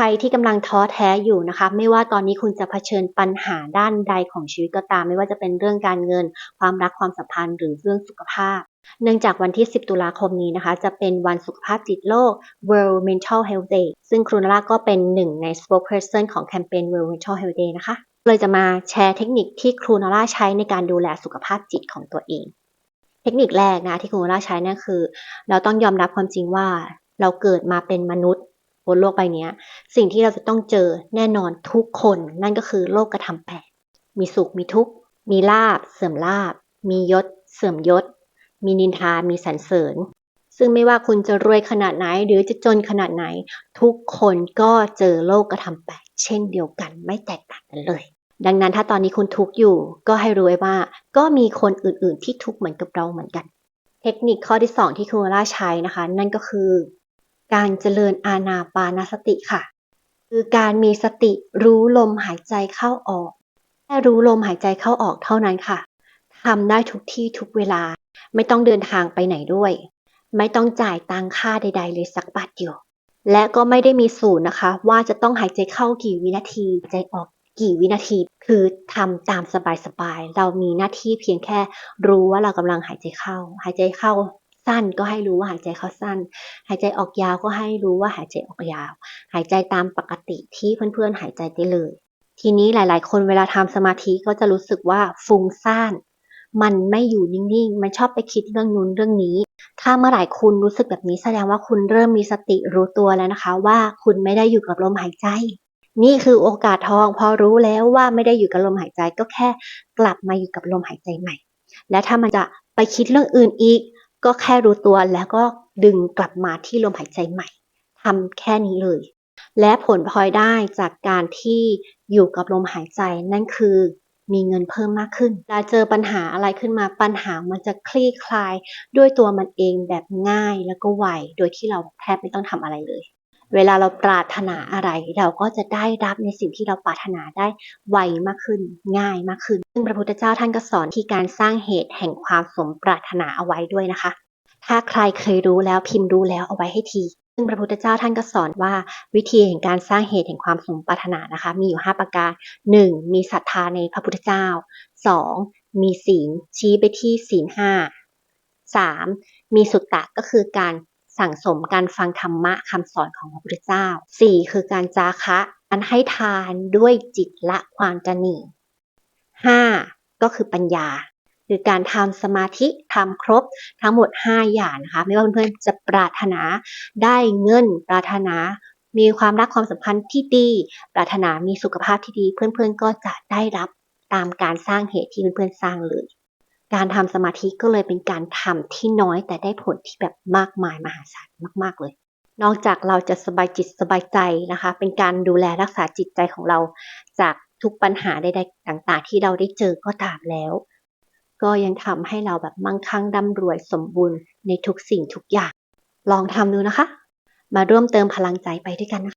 รที่กำลังท้อแท้อยู่นะคะ ไม่ว่าตอนนี้คุณจะเผชิญปัญหาด้านใดของชีวิตก็ตาม ไม่ว่าจะเป็นเรื่องการเงิน ความรักความสัมพันธ์ หรือเรื่องสุขภาพ เนื่องจากวันที่ 10 ตุลาคมนี้นะคะ จะเป็นวันสุขภาพจิตโลก World Mental Health Day ซึ่งครูนาร่าก็เป็นหนึ่งใน spokesperson ของแคมเปญ World Mental Health Day นะคะ เลยจะมาแชร์เทคนิคที่ครูนาร่าใช้ในการดูแลสุขภาพจิตของตัวเอง เทคนิคแรกนะที่ครูนาร่าใช้นั่นคือ เราต้องยอมรับความจริงว่าเราเกิดมาเป็นมนุษย์ นโลกใบนี้สิ่งที่เราจะต้องเจอแน่นอนทุกคนนั่นก็คือโลกกระทำแปดมีสุขมีทุกข์ มีลาบ เสื่อมลาบ มียศ เสื่อมยศ มีนินทา มีสรรเสริญ ซึ่งไม่ว่าคุณจะรวยขนาดไหนหรือจะจนขนาดไหน ทุกคนก็เจอโลกกระทำแปดเช่นเดียวกันไม่แตกต่างกันเลย ดังนั้นถ้าตอนนี้คุณทุกข์อยู่ ก็ให้รู้ไว้ว่า ก็มีคนอื่นๆที่ทุกข์เหมือนกับเราเหมือนกัน เทคนิคข้อที่ 2 ที่ครูล่าใช้นะคะ นั่นก็คือ การเจริญอาณาปานสติค่ะ คือการมีสติรู้ลมหายใจเข้าออก แค่รู้ลมหายใจเข้าออกเท่านั้นค่ะทำได้ทุกที่ทุกเวลา ไม่ต้องเดินทางไปไหนด้วย ไม่ต้องจ่ายตังค่าใด ๆ เลยสักบาทเดียว และก็ไม่ได้มีสูตรนะคะ ว่าจะต้องหายใจเข้ากี่วินาทีใจออกกี่วินาที คือทำตามสบายๆ เรามีหน้าที่เพียงแค่รู้ว่าเรากำลังหายใจเข้า หายใจเข้า สั้นก็ให้รู้ว่าหายใจเข้าสั้น หายใจออกยาวก็ให้รู้ว่าหายใจออกยาว หายใจตามปกติที่เพื่อนๆหายใจได้เลย ทีนี้หลาย ๆ คนเวลาทำสมาธิก็จะรู้สึกว่าฟุ้งซ่าน มันไม่อยู่นิ่งๆ มันชอบไปคิดเรื่องนู้นเรื่องนี้ ถ้าเมื่อไหร่คุณรู้สึกแบบนี้แสดงว่าคุณเริ่มมีสติรู้ตัวแล้วนะคะ ว่าคุณไม่ได้อยู่กับลมหายใจนี่คือโอกาสทองพอรู้แล้วว่าไม่ได้อยู่กับลมหายใจก็แค่กลับมาอยู่กับลมหายใจใหม่ และถ้ามันจะไปคิดเรื่องอื่นอีก ก็แค่รู้ตัวแล้วก็ดึงกลับมาที่ลมหายใจใหม่ทำแค่นี้เลย และผลพลอยได้จากการที่อยู่กับลมหายใจนั่นคือมีเงินเพิ่มมากขึ้นเวลาเจอปัญหาอะไรขึ้นมาปัญหามันจะคลี่คลายด้วยตัวมันเองแบบง่ายแล้วก็ไว โดยที่เราแทบไม่ต้องทำอะไรเลย เวลาเราปรารถนาอะไร เราก็จะได้รับในสิ่งที่เราปรารถนาได้ไวมากขึ้น ง่ายมากขึ้น ซึ่งพระพุทธเจ้าท่านก็สอนที่การสร้างเหตุแห่งความสมปรารถนาเอาไว้ด้วยนะคะ ถ้าใครเคยรู้แล้วพิมพ์รู้แล้วเอาไว้ให้ทีซึ่งพระพุทธเจ้าท่านก็สอนว่าวิธีแห่งการสร้างเหตุแห่งความสมปรารถนานะคะ มีอยู่ 5 ประการ 1. มีศรัทธาในพระพุทธเจ้า 2. มีศีลชี้ไปที่ศีลห้า 3. มีสุตตะก็คือการ สั่งสมการฟังธรรมะคำสอนของพระพุทธเจ้า 4. คือการจาคะการให้ทานด้วยจิตละความตนี 5. ก็คือปัญญา คือการทำสมาธิทำครบทั้งหมด 5 อย่างนะคะไม่ว่าเพื่อนๆจะปรารถนาได้เงินปรารถนามีความรักความสัมพันธ์ที่ดี ปรารถนามีสุขภาพที่ดี เพื่อนๆก็จะได้รับตามการสร้างเหตุที่เพื่อนๆสร้างเลย การทำสมาธิก็เลยเป็นการทำที่น้อยแต่ได้ผลที่แบบมากมายมหาศาลมาก ๆ เลย นอกจากเราจะสบายจิตสบายใจนะคะ เป็นการดูแลรักษาจิตใจของเรา จากทุกปัญหาใดๆต่างๆ ที่เราได้เจอก็ตามแล้ว ก็ยังทำให้เราแบบมั่งคั่งร่ำรวยสมบูรณ์ในทุกสิ่งทุกอย่าง ลองทำดูนะคะ มาร่วมเติมพลังใจไปด้วยกันนะคะ